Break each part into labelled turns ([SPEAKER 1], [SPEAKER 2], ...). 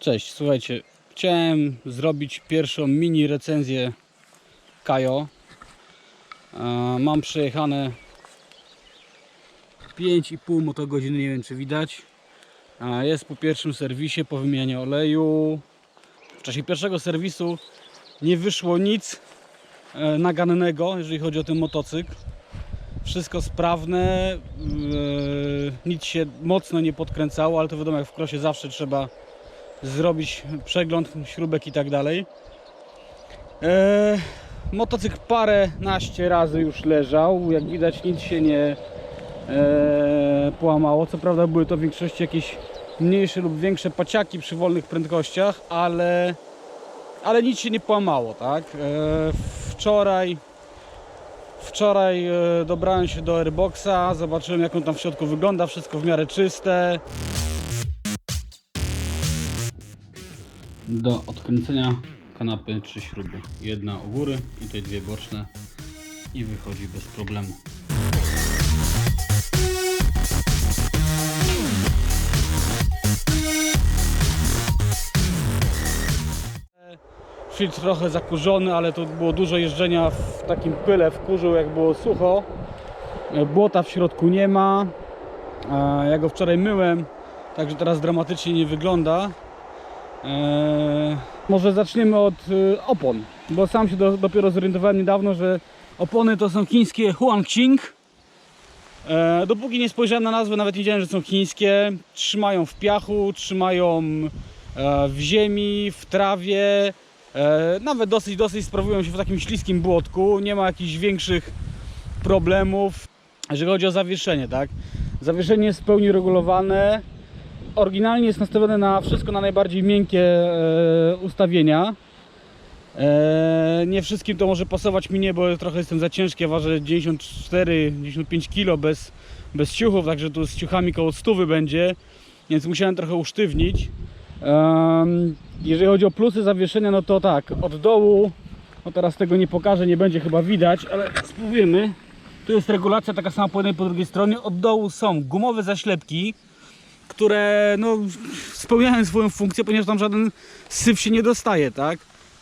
[SPEAKER 1] Cześć, słuchajcie, chciałem zrobić pierwszą mini recenzję Kajo. E, Mam przejechane 5,5 motogodziny, nie wiem czy widać. E, Jest po pierwszym serwisie, po wymianie oleju. W czasie pierwszego serwisu nie wyszło nic e, nagannego, jeżeli chodzi o ten motocykl. Wszystko sprawne, nic się mocno nie podkręcało, ale to wiadomo jak w krosie zawsze trzeba zrobić przegląd śrubek i tak dalej. E, motocykl parę naście razy już leżał, jak widać nic się nie e, połamało. Co prawda były to w większości jakieś mniejsze lub większe paciaki przy wolnych prędkościach, ale, ale nic się nie połamało, tak? E, wczoraj Wczoraj e, dobrałem się do Airboxa, zobaczyłem jak on tam w środku wygląda, wszystko w miarę czyste. Do odkręcenia kanapy trzy śruby. Jedna u góry i tutaj dwie boczne i wychodzi bez problemu. Filtr trochę zakurzony, ale to było dużo jeżdżenia w takim pyle, w kurzu, jak było sucho. E, Błota w środku nie ma. E, Ja go wczoraj myłem, także teraz dramatycznie nie wygląda. E, Może zaczniemy od e, opon, bo sam się do, dopiero zorientowałem niedawno, że opony to są chińskie Huangqing. E, Dopóki nie spojrzałem na nazwę, nawet wiedziałem, że są chińskie. Trzymają w piachu, trzymają e, w ziemi, w trawie. E, Nawet dosyć, dosyć sprawują się w takim śliskim błotku. Nie ma jakichś większych problemów. Jeżeli chodzi o zawieszenie, tak? Zawieszenie jest w pełni regulowane. Oryginalnie jest nastawione na wszystko na najbardziej miękkie e, ustawienia. E, nie wszystkim to może pasować mi nie, bo trochę jestem za ciężki, ja ważę 94-95 kg bez, bez ciuchów, także tu z ciuchami koło 100 będzie, więc musiałem trochę usztywnić. Jeżeli chodzi o plusy zawieszenia, no to tak, od dołu, no teraz tego nie pokażę, nie będzie chyba widać, ale spróbujemy. Tu jest regulacja taka sama po jednej, po drugiej stronie. Od dołu są gumowe zaślepki, które no, spełniają swoją funkcję, ponieważ tam żaden syf się nie dostaje, tak?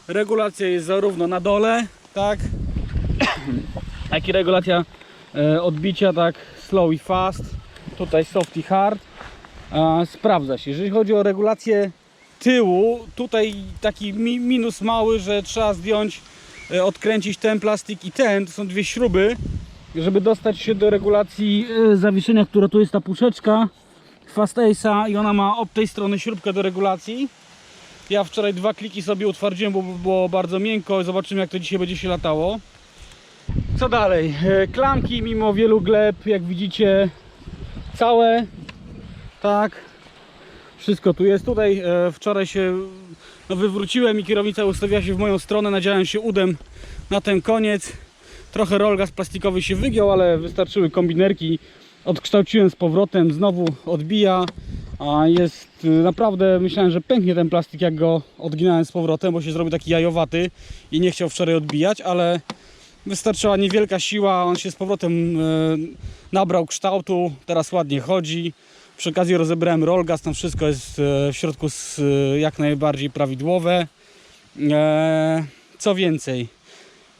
[SPEAKER 1] Regulacja jest zarówno na dole, tak? Jak i regulacja e, odbicia, tak? Slow i fast. Tutaj soft i hard. E, sprawdza się. Jeżeli chodzi o regulację tyłu, tutaj taki mi, minus mały, że trzeba zdjąć, e, odkręcić ten plastik i ten. To są dwie śruby, żeby dostać się do regulacji e, zawieszenia, która tu jest ta puszeczka Fast i ona ma od tej strony śrubkę do regulacji. Ja wczoraj dwa kliki sobie utwardziłem, bo było bardzo miękko. Zobaczymy jak to dzisiaj będzie się latało. Co dalej? E, Klamki mimo wielu gleb, jak widzicie, całe. Tak. Wszystko tu jest. Tutaj e, wczoraj się no, wywróciłem i kierownica ustawiła się w moją stronę. Nadziałem się udem na ten koniec. Trochę rolgaz plastikowy się wygiął, ale wystarczyły kombinerki. Odkształciłem z powrotem, znowu odbija. A jest y, naprawdę, myślałem, że pęknie ten plastik, jak go odginałem z powrotem, bo się zrobił taki jajowaty i nie chciał wczoraj odbijać, ale wystarczyła niewielka siła, on się z powrotem y, nabrał kształtu, teraz ładnie chodzi. Przy okazji rozebrałem rolgaz, tam wszystko jest y, w środku jak najbardziej prawidłowe. E, Co więcej,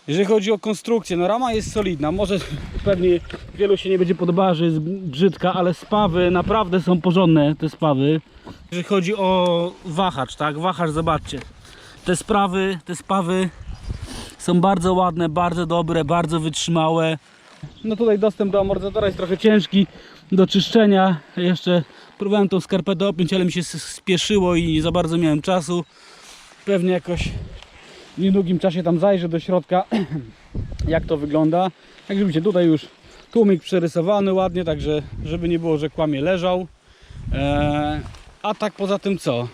[SPEAKER 1] jeżeli chodzi o konstrukcję, no rama jest solidna. Może pewnie wielu się nie będzie podobała, że jest brzydka, ale spawy naprawdę są porządne, te spawy. Jeżeli chodzi o wahacz, tak? Wahacz, zobaczcie. Te sprawy, te spawy są bardzo ładne, bardzo dobre, bardzo wytrzymałe. No tutaj dostęp do amortyzatora jest trochę ciężki do czyszczenia. Jeszcze próbowałem tą skarpetę opiąć, ale mi się spieszyło i nie za bardzo miałem czasu. Pewnie jakoś w niedługim czasie tam zajrzę do środka jak to wygląda. Jak widzicie tutaj już tłumik przerysowany ładnie, także żeby nie było, że kłamie leżał. Eee, a tak poza tym co?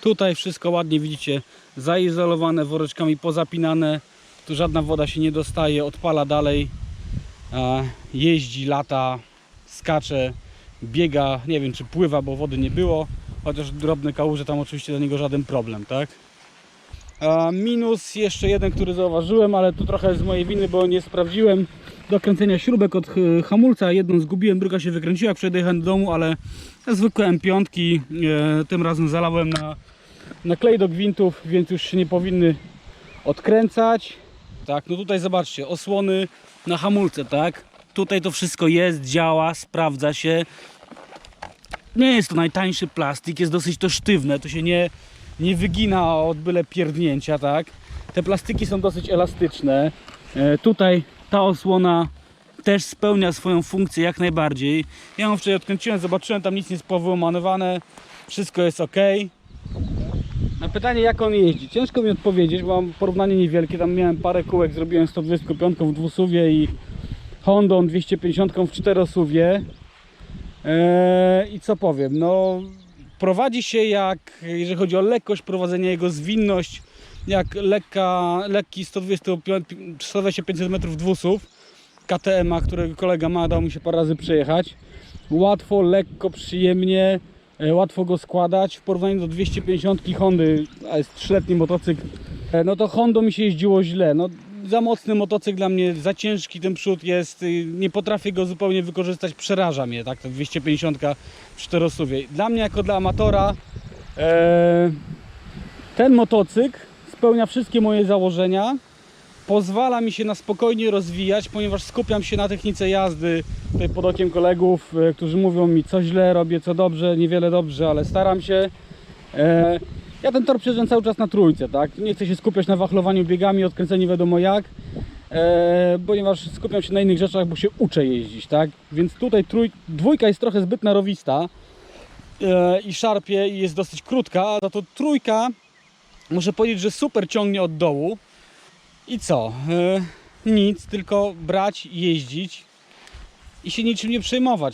[SPEAKER 1] Tutaj wszystko ładnie widzicie zaizolowane, woreczkami pozapinane. Tu żadna woda się nie dostaje, odpala dalej. Eee, jeździ, lata, skacze, biega, nie wiem czy pływa, bo wody nie było. Chociaż drobne kałuże tam oczywiście dla niego żaden problem, tak? Minus jeszcze jeden, który zauważyłem, ale tu trochę z mojej winy, bo nie sprawdziłem do kręcenia śrubek od hamulca. Jedną zgubiłem, druga się wykręciła, przejechałem do domu, ale zwykłe M5 e, tym razem zalałem na, na klej do gwintów, więc już się nie powinny odkręcać. Tak, no tutaj zobaczcie, osłony na hamulce, tak? Tutaj to wszystko jest, działa, sprawdza się. Nie jest to najtańszy plastik, jest dosyć to sztywne, to się nie, nie wygina od byle pierdnięcia, tak? Te plastiki są dosyć elastyczne. E, tutaj ta osłona też spełnia swoją funkcję jak najbardziej. Ja ją wczoraj odkręciłem, zobaczyłem, tam nic nie jest powyłamanowane, wszystko jest ok. Na pytanie jak on jeździ, ciężko mi odpowiedzieć, bo mam porównanie niewielkie, tam miałem parę kółek, zrobiłem 125 w dwusuwie i Hondą 250 w czterosuwie. Eee, I co powiem, no prowadzi się jak, jeżeli chodzi o lekkość prowadzenia, jego zwinność, jak lekka, lekki 125 125 cm dwusów KTM-a, którego kolega ma, dał mi się parę razy przejechać. Łatwo, lekko, przyjemnie, e, łatwo go składać. W porównaniu do 250 Hondy, a jest 3-letni motocykl, e, no to Hondą mi się jeździło źle. No, za mocny motocykl dla mnie, za ciężki ten przód jest, y, nie potrafię go zupełnie wykorzystać, przeraża mnie, tak, to 250 w czterosuwie. Dla mnie jako dla amatora e, ten motocykl spełnia wszystkie moje założenia, pozwala mi się na spokojnie rozwijać, ponieważ skupiam się na technice jazdy, tutaj pod okiem kolegów, e, którzy mówią mi co źle robię, co dobrze, niewiele dobrze, ale staram się. Ja ten tor przejeżdżam cały czas na trójce, tak? Nie chcę się skupiać na wachlowaniu biegami, odkręceniu wiadomo jak, e, ponieważ skupiam się na innych rzeczach, bo się uczę jeździć, tak? Więc tutaj trój, dwójka jest trochę zbyt narowista e, i szarpie i jest dosyć krótka, za to trójka muszę powiedzieć, że super ciągnie od dołu. I co? E, nic, tylko brać, jeździć i się niczym nie przejmować.